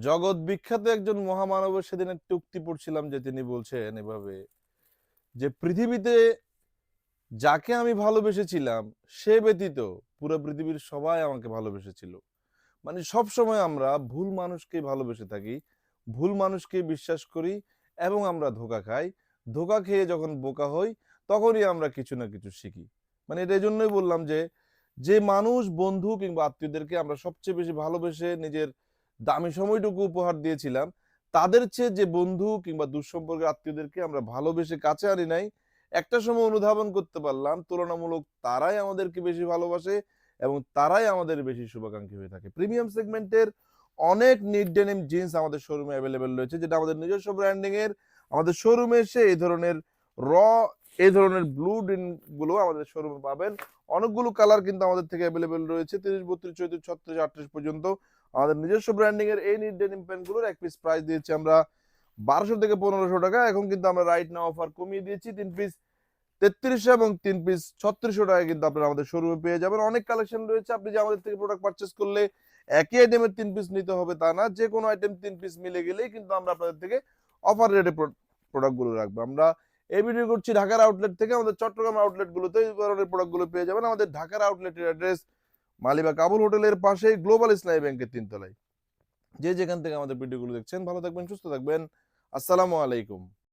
জগৎ বিখ্যাত একজন মহামানবের সেদিন একটি উক্তি পড়ছিলাম যে তিনি বলছেন এভাবে যে পৃথিবীতে যাকে আমি ভালোবেসেছিলাম, সে ব্যতীত পুরো পৃথিবীর সবাই আমাকে ভালোবেসেছিল। মানে সব সময় আমরা ভুল মানুষকে ভালোবেসে থাকি, ভুল মানুষকে বিশ্বাস করি এবং আমরা ধোকা খাই। ধোকা খেয়ে যখন বোকা হই, তখনই আমরা কিছু না কিছু শিখি। মানে এটা জন্যই বললাম যে যে মানুষ, বন্ধু কিংবা আত্মীয়দেরকে আমরা সবচেয়ে বেশি ভালোবেসে নিজের দামি সময়টুকু উপহার দিয়েছিলাম। তাদের চেয়ে যে বন্ধু কিংবা দুঃসম্পর্কের আত্মীয়দেরকে আমরা ভালোবেসে কাছে আনি নাই, একটা সময় অনুধাবন করতে পারলাম, তুলনামূলক তারাই আমাদেরকে বেশি ভালোবাসে এবং তারাই আমাদের বেশি শুভাকাঙ্ক্ষী হয়ে থাকে। প্রিমিয়াম সেগমেন্টের অনেক নিড ডেনিম জিন্স আমাদের শোরুমে অ্যাভেলেবেল রয়েছে, যেটা আমাদের নিজস্ব ব্র্যান্ডিং এর। আমাদের শোরুমে এসে এই ধরনের র এই ধরনের ব্লু গুলো আমাদের শোরুমে পাবেন। অনেকগুলো কালার কিন্তু আমাদের থেকে অ্যাভেলেবেল রয়েছে, তিরিশ, বত্রিশ, চৌত্রিশ, ছত্রিশ, আটত্রিশ পর্যন্ত। আমাদের নিজস্ব ব্র্যান্ডিং এর এই নিড ডেনিম প্যান্টগুলোর এক পিস প্রাইস দিয়েছি আমরা বারোশো থেকে পনেরোশো টাকা। এখন কিন্তু আমরা রাইট নাও অফার কমিয়ে দিয়েছি। তিন পিস তেত্রিশশো এবং তিন পিস ছত্রিশশো টাকা কিন্তু আপনারা আমাদের শোরুমে পেয়ে যাবেন। অনেক কালেকশন রয়েছে। আপনি যে আমাদের থেকে প্রোডাক্ট পারচেস করলে একই আইটেমের তিন পিস নিতে হবে তা না। যে কোনো আইটেম তিন পিস মিলে গেলেই কিন্তু আমরা আপনাদের থেকে অফার রেটে প্রোডাক্টগুলো রাখব। আমরা এই ভিডিও করছি ঢাকার আউটলেট থেকে। আমাদের চট্টগ্রাম আউটলেট গুলোতে এই ধরনের প্রোডাক্টগুলো পেয়ে যাবেন। আমাদের ঢাকার আউটলেটের অ্যাড্রেস মালিবা কাবুল হোটেলের পাশেই গ্লোবাল ইসলামী ব্যাংকের তিনতলায়। যে যেখান থেকে আমাদের ভিডিওগুলো দেখছেন, ভালো থাকবেন, সুস্থ থাকবেন। আসসালামু আলাইকুম।